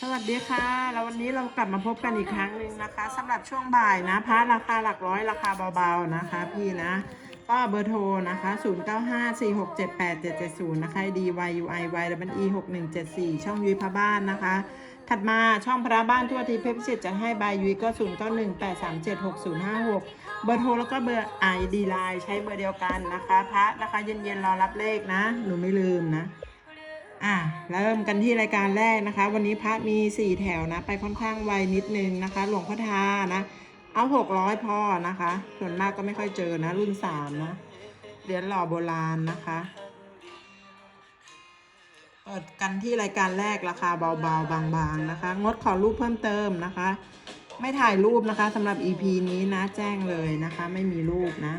สวัสดีค่ะ แล้ววันนี้เรากลับมาพบกันอีกครั้งหนึ่งนะคะสำหรับช่วงบ่ายนะพระราคาหลักร้อยราคาเบาๆนะคะ พี่นะ ก็เบอร์โทรนะคะ 0954678770 นะคะ DYUI YWE 6174 ช่องยุ้ยพระบ้านนะคะ ถัดมาช่องพระบ้านทั่วทีเพชรจิตจะให้บายยุ้ยก็ 0918376056 เบอร์โทรแล้วก็เบอร์ ID Line ใช้เบอร์เดียวกันนะคะ พระนะคะเย็นๆรอรับเลขนะ หนูไม่ลืมนะ อะเริ่มกันที่รายการแรกนะคะ วันนี้พระมีสี่แถวนะ ไปค่อนข้างไวนิดนึงนะคะ หลวงพ่อทานะ เอาหกร้อยพอนะคะ ส่วนมากก็ไม่ค่อยเจอนะ รุ่นสามนะเหรียญหล่อโบราณนะคะเปิดกันที่รายการแรกราคาเบาๆ บางๆนะคะ งดขอรูปเพิ่มเติมนะคะ ไม่ถ่ายรูปนะคะสำหรับ EP นี้นะแจ้งเลยนะคะ ไม่มีรูปนะ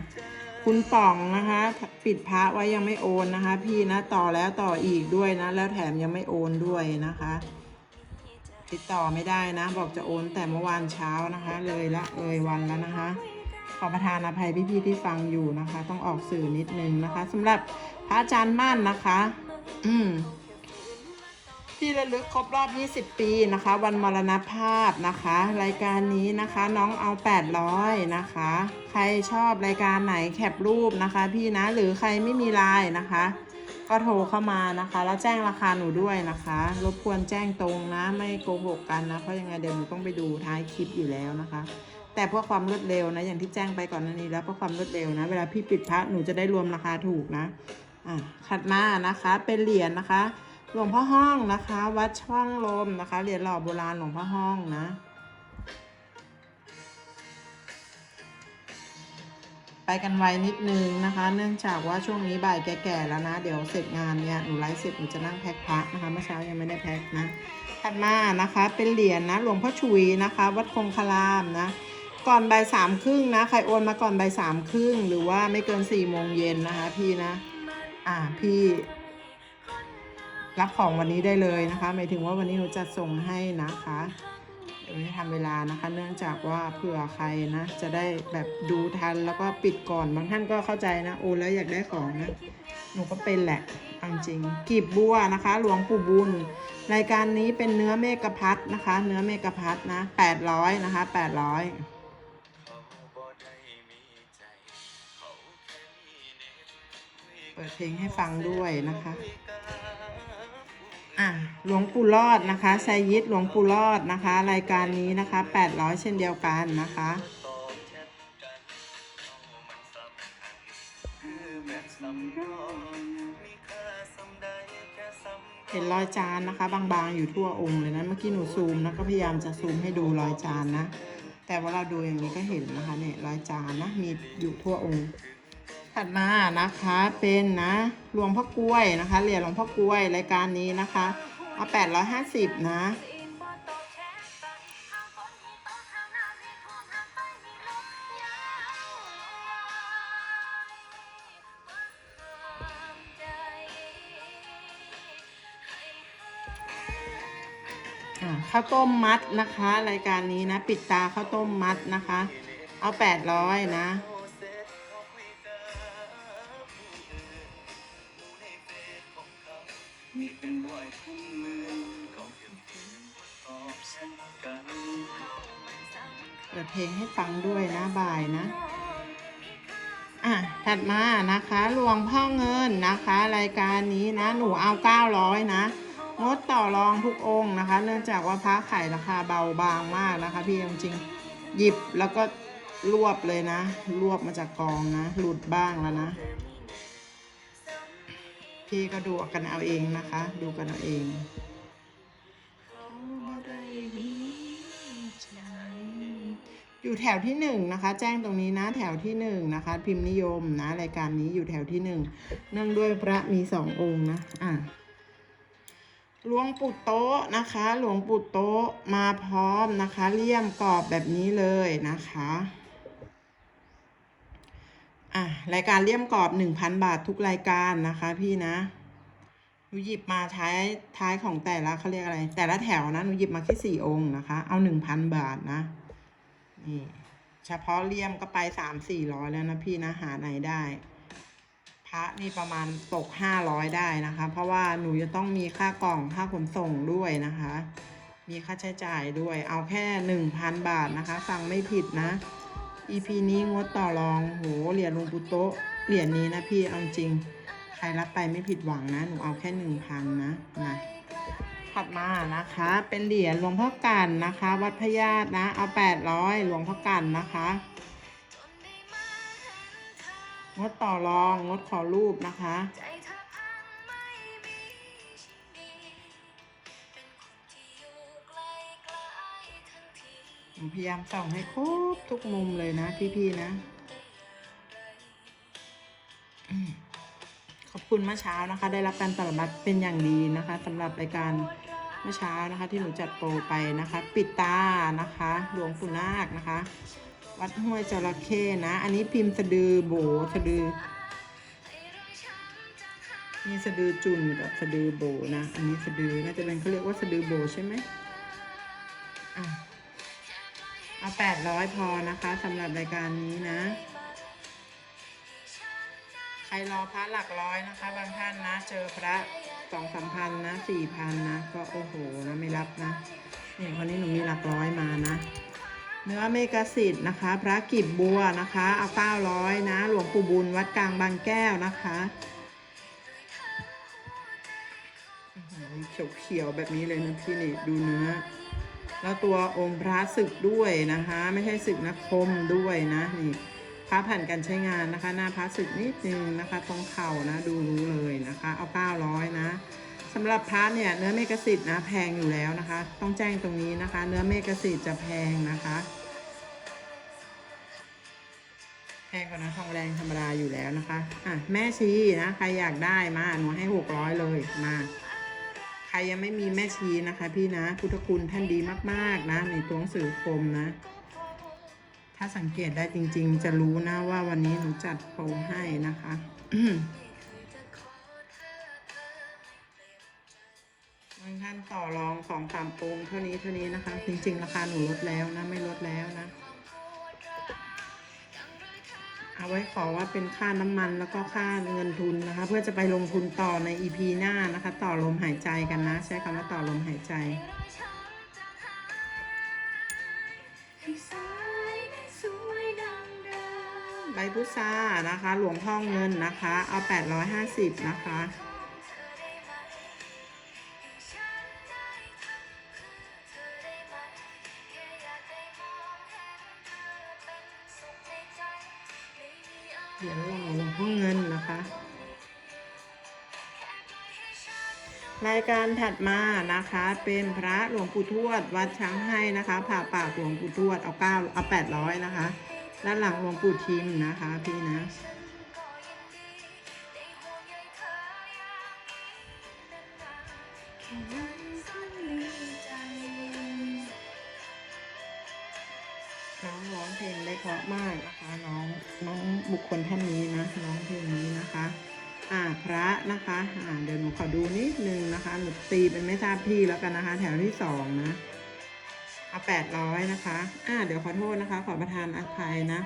คุณป่องนะคะ ปิดพระไว้ยังไม่โอนนะคะ พี่นะต่อแล้วต่ออีกด้วยนะ แล้วแถมยังไม่โอนด้วยนะคะ ติดต่อไม่ได้นะ บอกจะโอนแต่เมื่อวานเช้านะคะ เลยละเลยวันแล้วนะคะขอประทานอภัยพี่ๆที่ฟังอยู่นะคะ ต้องออกสื่อนิดนึงนะคะสำหรับพระอาจารย์มั่นนะคะ อืม ที่ระลึกครบรอบ 20 ปีนะคะ วันมรณภาพนะคะ รายการนี้นะคะน้องเอา 800 นะคะ ใครชอบรายการไหนแคปรูปนะคะ พี่นะหรือใครไม่มีไลน์นะคะ ก็โทรเข้ามานะคะ แล้วแจ้งราคาหนูด้วยนะคะ รบกวนแจ้งตรงนะ ไม่โกหกกันนะเพราะยังไงเดี๋ยวหนูต้องไปดูท้ายคลิปอยู่แล้วนะคะแต่เพื่อความรวดเร็วนะ อย่างที่แจ้งไปก่อนหน้านี้แล้วเพื่อความรวดเร็วนะ เวลาพี่ปิดพระหนูจะได้รวมราคาถูกนะอะถัดมานะคะเป็นเหรียญนะคะ หลวงพ่อห้องนะคะ วัดช่องลมนะคะเหรียญหล่อโบราณหลวงพ่อห้องนะไปกันไวนิดนึงนะคะ เนื่องจากว่าช่วงนี้บ่ายแก่ๆแล้วนะ เดี๋ยวเสร็จงานเนี่ยหนูไลฟ์เสร็จหนูจะนั่งแพ็คพระนะคะเมื่อเช้ายังไม่ได้แพ็คนะถัดมานะคะ เป็นเหรียญนะหลวงพ่อชุยนะคะ วัดคงคารามนะก่อนบ่ายสามครึ่งนะใครโอนมาก่อนบ่ายสามครึ่งหรือว่าไม่เกินสี่โมงเย็นนะคะพี่นะ อ่าพี่ รับของวันนี้ได้เลยนะคะหมายถึงว่าวันนี้หนูจะส่งให้นะคะเดี๋ยวไม่ทำเวลานะคะ เนื่องจากว่าเผื่อใครนะ จะได้แบบดูทันแล้วก็ปิดก่อนบางท่านก็เข้าใจนะโอนแล้วอยากได้ของนะหนูก็เป็นแหละเอาจริงกีบบัวนะคะ หลวงปู่บุญ รายการนี้เป็นเนื้อเมกะพัดนะคะ เนื้อเมกะพัดนะแปดร้อยนะคะแปดร้อยเปิดเพลงให้ฟังด้วยนะคะ อะหลวงปู่รอดนะคะไซยิดหลวงปู่รอดนะคะ รายการนี้นะคะ800เช่นเดียวกันนะคะเห็นรอยจานนะคะ บางๆอยู่ทั่วองค์เลยนะเมื่อกี้หนูซูมนะก็พยายามจะซูมให้ดูรอยจานนะ แต่ว่าเราดูอย่างนี้ก็เห็นนะคะเนี่ยรอยจานนะมีอยู่ทั่วองค์ ถัดมานะคะเป็นนะหลวงพ่อกล้วยนะคะเหรียญหลวงพ่อกล้วยรายการนี้นะคะเอาแปดร้อยห้าสิบนะข้าวต้มมัดนะคะ รายการนี้นะ ปิดตาข้าวต้มมัดนะคะ เอาแปดร้อยนะ ดมานะคะหลวงพ่อเงินนะคะ รายการนี้นะ หนูเอา 900 นะงดต่อรองทุกองค์นะคะ เนื่องจากว่าพระไข่ราคาเบาบางมากนะคะ พี่จริงหยิบแล้วก็รวบเลยนะ รวบมาจากกองนะ หลุดบ้างแล้วนะ พี่ก็ดูกันเอาเองนะคะ ดูกันเอาเอง อยู่แถวที่หนึ่งนะคะ แจ้งตรงนี้นะแถวที่หนึ่งนะคะ พิมพ์นิยมนะรายการนี้อยู่แถวที่หนึ่งเนื่องด้วยพระมีสององค์นะอะหลวงปู่โต๊ะนะคะ หลวงปู่โต๊ะมาพร้อมนะคะเลี่ยมกรอบแบบนี้เลยนะคะอะรายการเลี่ยมกรอบหนึ่งพันบาททุกรายการนะคะพี่นะหนูหยิบมาท้ายท้ายของแต่ละเขาเรียกอะไร แต่ละแถวนะหนูหยิบมาแค่สี่องค์นะคะ เอาหนึ่งพันบาทนะ นี่เฉพาะเลี่ยมก็ไปสามสี่ร้อยแล้วนะพี่นะหาไหนได้ พระนี่ประมาณตกห้าร้อยได้นะคะ เพราะว่าหนูจะต้องมีค่ากล่องค่าขนส่งด้วยนะคะ มีค่าใช้จ่ายด้วย เอาแค่หนึ่งพันบาทนะคะฟังไม่ผิดนะ EP นี้งดต่อรองโหเหรียญลุงปุโตะเหรียญนี้นะพี่เอาจริง ใครรับไปไม่ผิดหวังนะ หนูเอาแค่หนึ่งพันนะนะ ถัดมานะคะ เป็นเหรียญหลวงพ่อกันนะคะ วัดพญาตนะ เอาแปดร้อยหลวงพ่อกันนะคะงดต่อรองงดขอรูปนะคะใจเธอพังไม่มีฉันดีเป็นคนที่อยู่ไกลไกลทั้งทีผมพยายามส่องให้ครบทุกมุมเลยนะพี่ๆนะ คุณเมื่อเช้านะคะ ได้รับการตอบรับเป็นอย่างดีนะคะสำหรับรายการเมื่อเช้านะคะ ที่หนูจัดโปรไปนะคะ ปิดตานะคะหลวงปู่นาคนะคะ วัดห้วยจระเข้นะ อันนี้พิมพ์สะดือโบสะดือนี่สะดือจุนกับสะดือโบนะ อันนี้สะดือน่าจะเป็นเขาเรียกว่าสะดือโบใช่ไหมอะเอาแปดร้อยพอนะคะสำหรับรายการนี้นะ รรอพระหลักร้อยนะคะ บางท่านนะ เจอพระสองสามพันนะสี่พันนะ ก็โอ้โหนะไม่รับนะเนี่วันนี้หนูมีหลักร้อยมานะ เนื้อเมกะสิทธิ์นะคะ พระกิบบัวนะคะ เอาเก้าร้อยนะ หลวงปู่บุญวัดกลางบางแก้วนะคะเขียวเขียวๆแบบนี้เลยนะพี่นี่ดูเนื้อ แล้วตัวองค์พระศึกด้วยนะคะ ไม่ใช่ศึกนะคมด้วยนะนี่ พระผ่านการใช้งานนะคะ หน้าพระศึกนิดนึงนะคะ ตรงเข่านะดูรู้เลยนะคะ เอา 900 นะสำหรับพระเนี่ยเนื้อเมกะสิทธ์นะแพงอยู่แล้วนะคะ ต้องแจ้งตรงนี้นะคะ เนื้อเมกะสิทธ์จะแพงนะคะแพงกว่านื้อทองแดงธรรมดาอยู่แล้วนะคะอะแม่ชีนะใครอยากได้มาหนูให้600เลยมา ใครยังไม่มีแม่ชีนะคะ พี่นะพุทธคุณท่านดีมากๆนะในตัวหนังสือคมนะ ถ้าสังเกตได้จริง ๆ จะรู้นะว่าวันนี้หนูจัดโปรให้นะคะบางท่านต่อรองสองสามองค์เท่านี้เท่านี้นะคะ จริง ๆ ราคาหนูลดแล้วนะ ไม่ลดแล้วนะ เอาไว้ขอว่าเป็นค่าน้ำมันแล้วก็ค่าเงินทุนนะคะ เพื่อจะไปลงทุนต่อใน EP หน้านะคะ ต่อลมหายใจกันนะ ใช้คำว่าต่อลมหายใจ ใบพุทรานะคะ หลวงพ่อเงินนะคะ เอา 850 นะคะ เหรียญหล่อหลวงพ่อเงินนะคะ รายการถัดมานะคะเป็นพระหลวงปู่ทวด วัดช้างให้นะคะ ผ่าปากหลวงปู่ทวดเอาเก้าเอาแปดร้อยนะคะ ด้านหลังหลวงปู่ทิมนะคะพี่นะ น้องร้องเพลงได้เพราะมากนะคะ น้องน้องบุคคลท่านนี้นะร้องเพลงนี้นะคะ อ่าพระนะคะอ่าเดี๋ยวหนูขอดูนิดนึงนะคะหนูตีเป็นไม่ทราบที่แล้วกันนะคะ แถวที่สองนะ อาแปดร้อยนะคะ อ่า เดี๋ยวขอโทษนะคะ ขอประทานอภัยนะ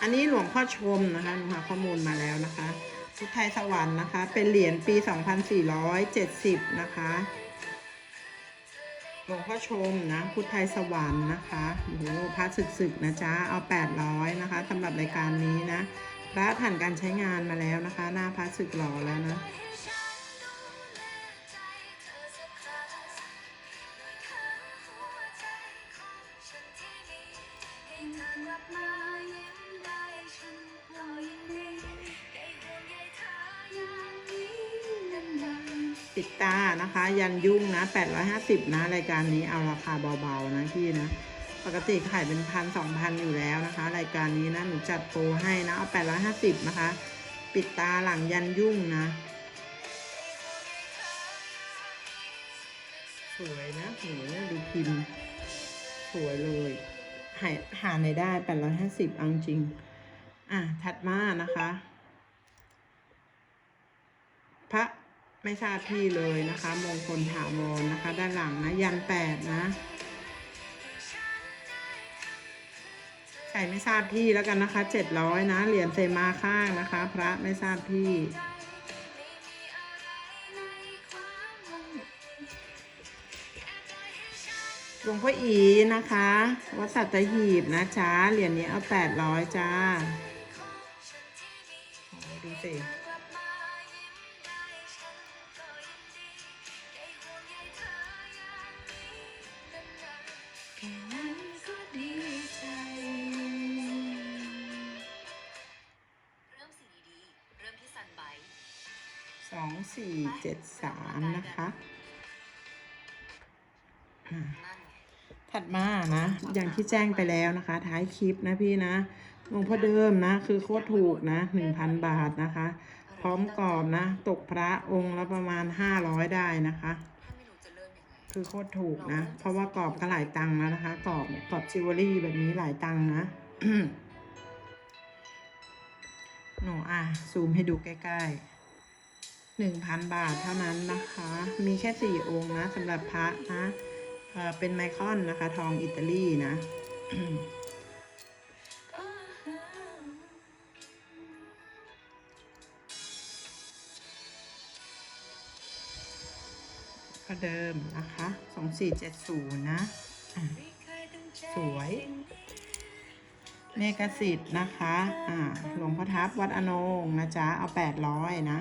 อันนี้หลวงพ่อชมนะคะหนูหาข้อมูลมาแล้วนะคะชุดไทยสวรรค์นะคะ เป็นเหรียญปี 2470 นะคะ หลวงพ่อชมนะ พุทธไทยสวรรค์นะคะโอ้โหพระศึกๆนะจ๊ะ เอา 800 นะคะสำหรับรายการนี้นะ พระผ่านการใช้งานมาแล้วนะคะ หน้าพระศึกหล่อแล้วนะปิดตานะคะ ยันยุ่งนะ 850 นะ รายการนี้เอาราคาเบา ๆ นะพี่นะ ปกติขายเป็นพันสองพันอยู่แล้วนะคะ รายการนี้นะหนูจัดโปรให้นะ เอา850นะคะ ปิดตาหลังยันยุ่งนะ สวยนะโหดูพิมพ์ สวยเลยหาหาในได้850เอาจริง อะ ถัดมานะคะ พระไม่ทราบที่เลยนะคะ มงคลถาวรนะคะ ด้านหลังนะ ยันแปดนะ ใช้รไม่ทราบที่แล้วกันนะคะเจ็ดร้อยนะเหรียญเซมาข้างนะคะ พระไม่ทราบที่ หลวงพ่ออีนะคะ วัดสัตหีบนะจ๊ะเหรียญนี้เอาแปดร้อยจ้าดูสิ สองสี่เจ็ดสามนะคะอ่านั่นไงถัดมานะ อย่างที่แจ้งไปแล้วนะคะ ท้ายคลิปนะพี่นะหลวงพ่อเดิมนะ คือโคตรถูกนะหนึ่งพันบาทนะคะ พร้อมกรอบนะ ตกพระองค์ละประมาณห้าร้อยได้นะคะถ้าไม่รู้จะเริ่มยังไงคือโคตรถูกนะ เพราะว่ากรอบก็หลายตังค์แล้วนะคะกรอบกรอบจิวเวลรี่แบบนี้หลายตังค์นะหนูอะซูมให้ดูใกล้ ๆ หนึ่งพันบาทเท่านั้นนะคะ มีแค่สี่องค์นะสำหรับพระนะเอ่อเป็นไมคอนนะคะ ทองอิตาลีนะก็เดิมนะคะสองสี่เจ็ดศูนย์นะ สวยเมกสิทธิ์นะคะ อ่า หลวงพ่อทับวัดอนงนะจ๊ะ เอาแปดร้อยนะ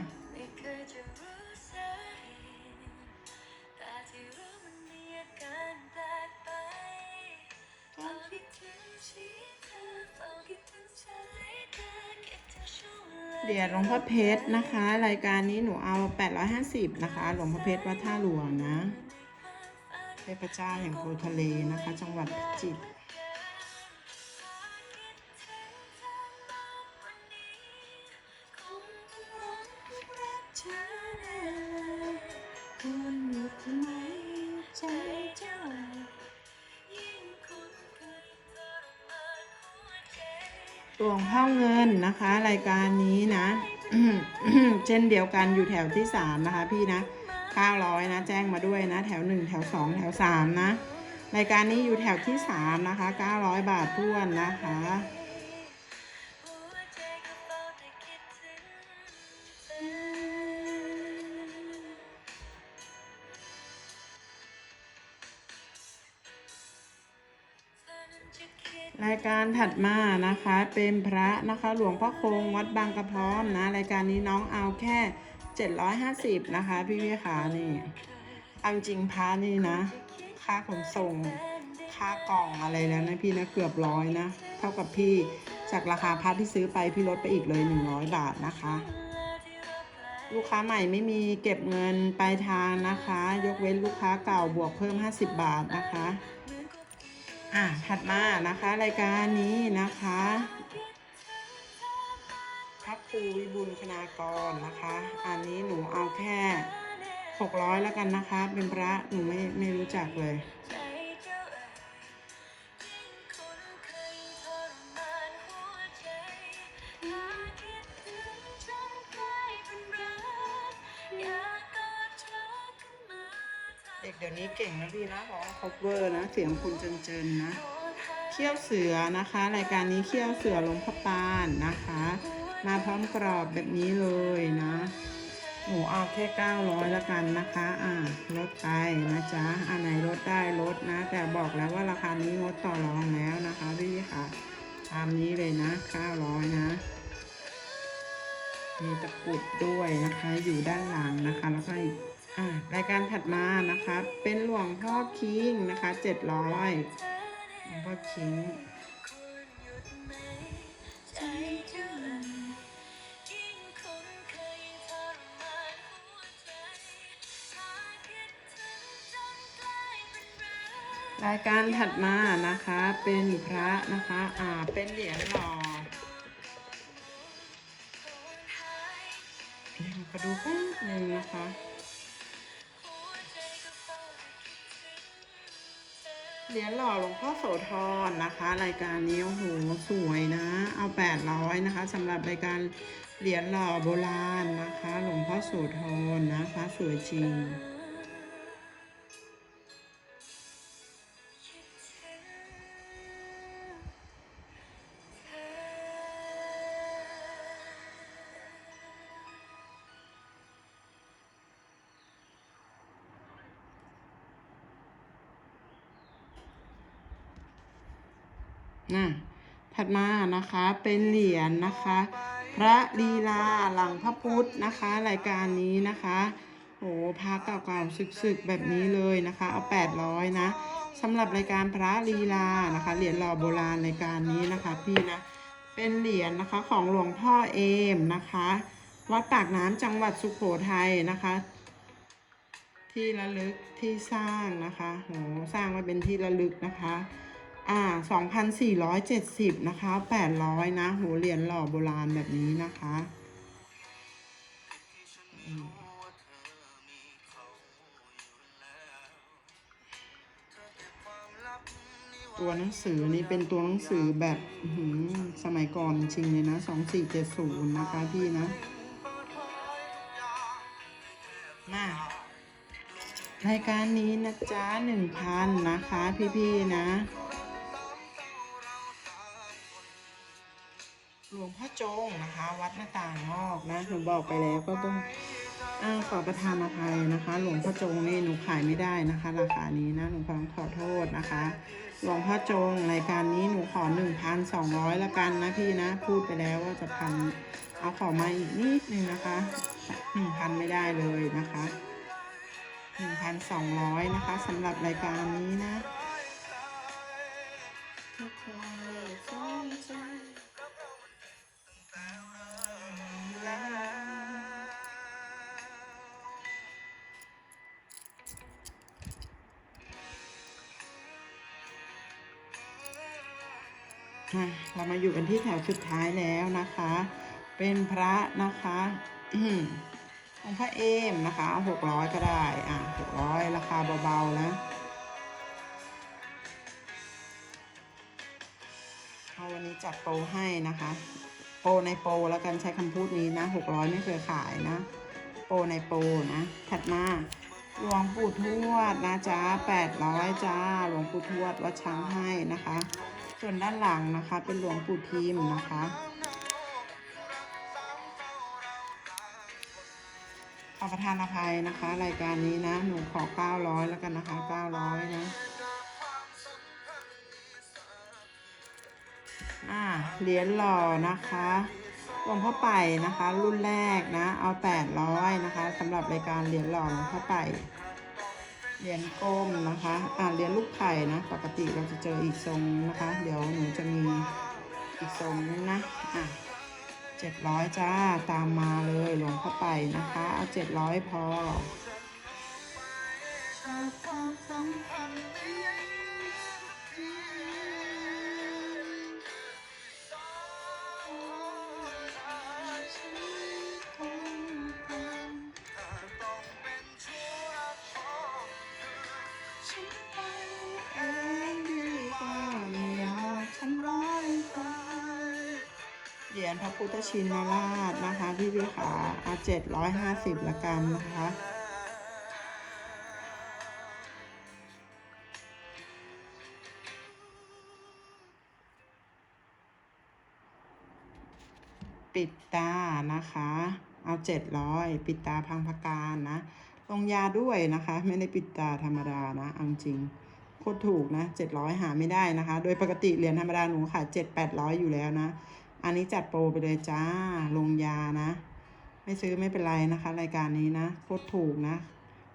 เวลาเดียดหลวงพ่อเพชรนะคะ รายการนี้หนูเอา 850 นะคะ หลวงพ่อเพชรวัดท่าหลวงนะเทพเจ้าแห่งโพทะเลนะคะ จังหวัดพิจิตรคุณอยู่ที่ไหนใจเจ้ายิ่งคุณเคยทรมหลวงพ่อเงินนะคะ รายการ เช่นเดียวกันอยู่แถวที่สามนะคะ พี่นะ900นะ แจ้งมาด้วยนะ แถวหนึ่งแถวสองแถวสามนะรายการนี้อยู่แถวที่สามนะคะ900บาทท้วนนะคะ รายการถัดมานะคะเป็นพระนะคะหลวงพ่อคงวัดบางกระพร้อมนะ รายการนี้น้องเอาแค่ 750 นะคะ พี่พี่ขานี่เอาจริงพระนี่นะ ค่าขนส่งค่ากล่องอะไรแล้วนะพี่นะเกือบร้อยนะ เท่ากับพี่จากราคาพัดที่ซื้อไปพี่ลดไปอีกเลย 100 บาทนะคะ ลูกค้าใหม่ไม่มีเก็บเงินปลายทางนะคะ ยกเว้นลูกค้าเก่าบวกเพิ่ม 50 บาทนะคะ อะถัดมานะคะรายการนี้นะคะพระครูวิบุลคณากรนะคะ อันนี้หนูเอาแค่600แล้วกันนะคะ เป็นพระหนูไม่ไม่รู้จักเลย เก่งนะพี่นะร้องคอเวอร์นะ เสียงคุณเจนๆนะโอนหาเขี้ยวเสือนะคะ รายการนี้เขี้ยวเสือลงพ่อปานนะคะ มาพร้อมกรอบแบบนี้เลยนะหนูเอาแค่900แล้วกันนะคะ อ่าลดไปนะจ๊ะอันไหนลดได้ลดนะ แต่บอกแล้วว่าราคานี้งดต่อรองแล้วนะคะพี่ค่ะ ตามนี้เลยนะ900นะ มีตะกรุดด้วยนะคะ อยู่ด้านหลังนะคะ แล้วก็อีก รายการถัดมานะคะ เป็นหลวงพ่อคิงนะคะ700หลวงพ่อคิงคุณหยุดไหมใจเจ้อยยิ่งคุณเคยทรานหัวใจถ้าคิงจนกลายเป็นรักายการถัดมานะคะเป็นพระนะคะอ่าเป็นเหรียญหล่อมาดูแป๊บหนึงนะคะ เหรียญหล่อหลวงพ่อโสธรนะคะ รายการนี้โอ้โหสวยนะ เอา 800 นะคะสำหรับรายการเหรียญหล่อโบราณนะคะ หลวงพ่อโสธรนะคะ สวยจริง นะถัดมานะคะเป็นเหรียญนะคะ พระลีลาหลังพระพุทธนะคะ รายการนี้นะคะโอ้พระเก่าๆสึกๆ แบบนี้เลยนะคะ เอา800นะสำหรับรายการพระลีลานะคะเหรียญหล่อโบราณรายการนี้นะคะ พี่นะเป็นเหรียญนะคะของหลวงพ่อเอมนะคะ วัดปากน้ำจังหวัดสุโขทัยนะคะ ที่ระลึกที่สร้างนะคะโหสร้างไว้เป็นที่ระลึกนะคะ อ่า2,470นะคะ800นะโหเหรียญหล่อโบราณแบบนี้นะคะตัวหนังสือนี้เป็นตัวหนังสือแบบหือสมัยก่อนจริงเลยนะ2470นะคะพี่นะ มารายการนี้นะจ๊ะหนึ่งพันนะคะพี่ๆนะ งพ่อจงนะคะ วัดหน้าต่างนอกนะหนูบอกไปแล้วก็ต้องอาขอประทานอภัยนะคะ หลวงพ่อจงนี่หนูขายไม่ได้นะคะ ราคานี้นะหนูขอขอโทษนะคะ หลวงพ่อจงรายการนี้หนูขอหนึ่งพันสองร้อยละกันนะพี่นะ พูดไปแล้วว่าจะพันเอาขอมาอีกนิดนึงนะคะหนึ่งพันไม่ได้เลยนะคะหนึ่งพันสองร้อยนะคะสำหรับรายการนี้นะ มาอยู่กันที่แถวสุดท้ายแล้วนะคะ เป็นพระนะคะอืมของพระเอมนะคะหกร้อยก็ได้ อะหกร้อยราคาเบาๆนะเอาวันนี้จัดโปรให้นะคะ โปรในโปรแล้วกันใช้คำพูดนี้นะหกร้อยไม่เคยขายนะ โปรในโปรนะ ถัดมาหลวงปู่ทวดนะจ๊ะแปดร้อยจ้า หลวงปู่ทวดวัดช้างให้นะคะ ส่วนด้านหลังนะคะ เป็นหลวงปู่ทิมนะคะ ขอประทานอภัยนะคะ รายการนี้นะ หนูขอ 900 แล้วกันนะคะ 900 นะ อ่าเหรียญหล่อนะคะหลวงพ่อไปนะคะ รุ่นแรกนะ เอา 800 นะคะสำหรับรายการเหรียญหล่อหลวงพ่อไป เหรียญกลมนะคะ อ่าเหรียญลูกไข่นะ ปกติเราจะเจออีกทรงนะคะ เดี๋ยวหนูจะมีอีกทรงนึงนะ อะเจ็ดร้อยจ้า ตามมาเลยหลวงพ่อไปนะคะ เอาเจ็ดร้อยพอ ยญพระพุทธชินราชนะคะพี่พี่ขาเอาเจ็ดร้อยห้าสิบละกันนะคะปิดตานะคะ เอาเจ็ดร้อยปิดตาพังพการนะ ลงยาด้วยนะคะ ไม่ได้ปิดตาธรรมดานะเอาจริงโคตรถูกนะเจ็ดร้อยหาไม่ได้นะคะ โดยปกติเหรียญธรรมดาหนูขายเจ็ดแปดร้อยอยู่แล้วนะ อันนี้จัดโปรไปเลยจ้า ลงยานะ ไม่ซื้อไม่เป็นไรนะคะ รายการนี้นะโคตรถูกนะ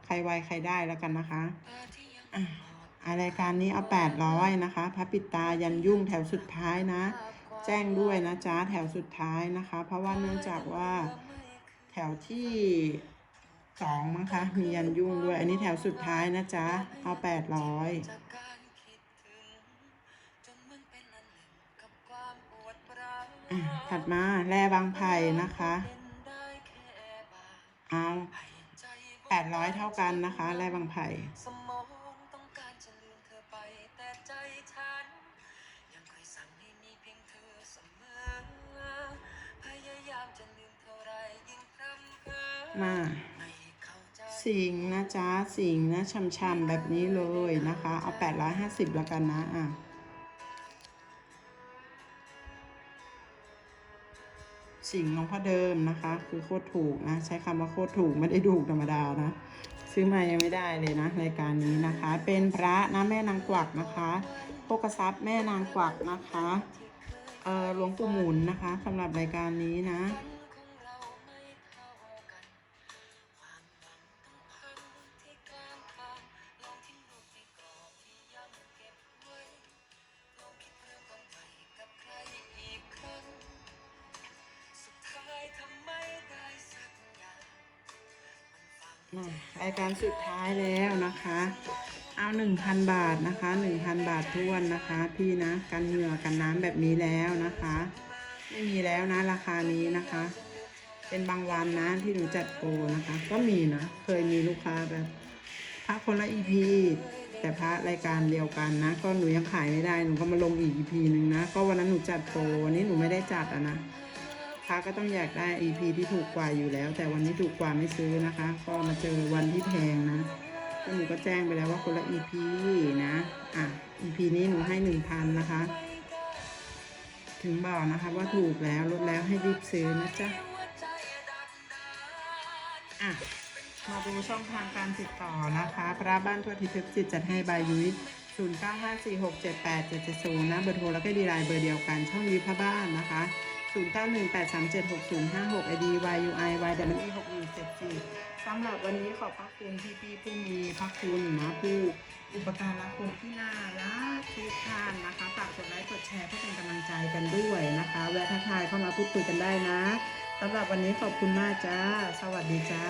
ใครไวใครได้แล้วกันนะคะอะอะรายการนี้เอาแปดร้อยนะคะพระปิดตายันยุ่งแถวสุดท้ายนะ แจ้งด้วยนะจ๊ะแถวสุดท้ายนะคะ เพราะว่าเนื่องจากว่าแถวที่สองมั้งคะมียันยุ่งด้วย อันนี้แถวสุดท้ายนะจ๊ะเอาแปดร้อย ถัดมาแร่บางไผ่นะคะเป็นได้แค่บางเอาให้ใจแปดร้อยเท่ากันนะคะ แร่บางไผ่สมองต้องการจะลืมเธอไปแต่ใจฉันยังคอยสั่งให้มีเพียงเธอเสมอพยายามจะลืมเท่าไรยิ่งพร่ำเพ้อมาไม่เข้าใจสิงห์นะจ๊ะสิงห์นะช่ำๆแบบนี้เลยนะคะ เอาแปดร้อยห้าสิบแล้วกันนะ อะ ฉิงของพ่อเดิมนะคะ คือโคตรถูกนะ ใช้คำว่าโคตรถูกไม่ได้ถูกธรรมดานะ ซื้อมายังไม่ได้เลยนะรายการนี้นะคะ เป็นพระนะแม่นางกวักนะคะโภกทรัพย์แม่นางกวักนะคะเอ่อหลวงปู่หมุนนะคะสำหรับรายการนี้นะ รายการสุดท้ายแล้วนะคะ เอาหนึ่งพันบาทนะคะหนึ่งพันบาททวนนะคะ พี่นะกันเหงื่อกันน้ำแบบนี้แล้วนะคะ ไม่มีแล้วนะราคานี้นะคะ เป็นบางวันนะที่หนูจัดโปรนะคะ ก็มีนะเคยมีลูกค้าแบบพระคนละอีพีแต่พระรายการเดียวกันนะ ก็หนูยังขายไม่ได้หนูก็มาลงอีกอีพีหนึ่งนะ ก็วันนั้นหนูจัดโปรวันนี้หนูไม่ได้จัดอะนะ พระก็ต้องอยากได้ EP ที่ถูกกว่าอยู่แล้ว แต่วันนี้ถูกกว่าไม่ซื้อนะคะ ก็มาเจอวันที่แพงนะหนูก็แจ้งไปแล้วว่าคนละ EP นะอะ EP นี้หนูให้หนึ่งพันนะคะ ถึงบอกนะคะว่าถูกแล้วลดแล้วให้รีบซื้อนะจ๊ะอะมาดูช่องทางการติดต่อนะคะ พระบ้านทั่วทิพย์จิตจัดให้บายยุ้ย0954678770นะเบอร์โทรแล้วก็ดีไลน์เบอร์เดียวกันช่องยุ้ยพระบ้านนะคะ 0918376056 ID YUI YWE 6174สำหรับวันนี้ขอบพระคุณพี่พี่ผู้มีพระคุณนะผู้อุปการะคุณที่น่ารักทุกท่านนะคะฝากกดไลค์กดแชร์เพื่อเป็นกำลังใจกันด้วยนะคะ แวะทักทายเข้ามาพูดคุยกันได้นะสำหรับวันนี้ขอบคุณมากจ้า สวัสดีจ้า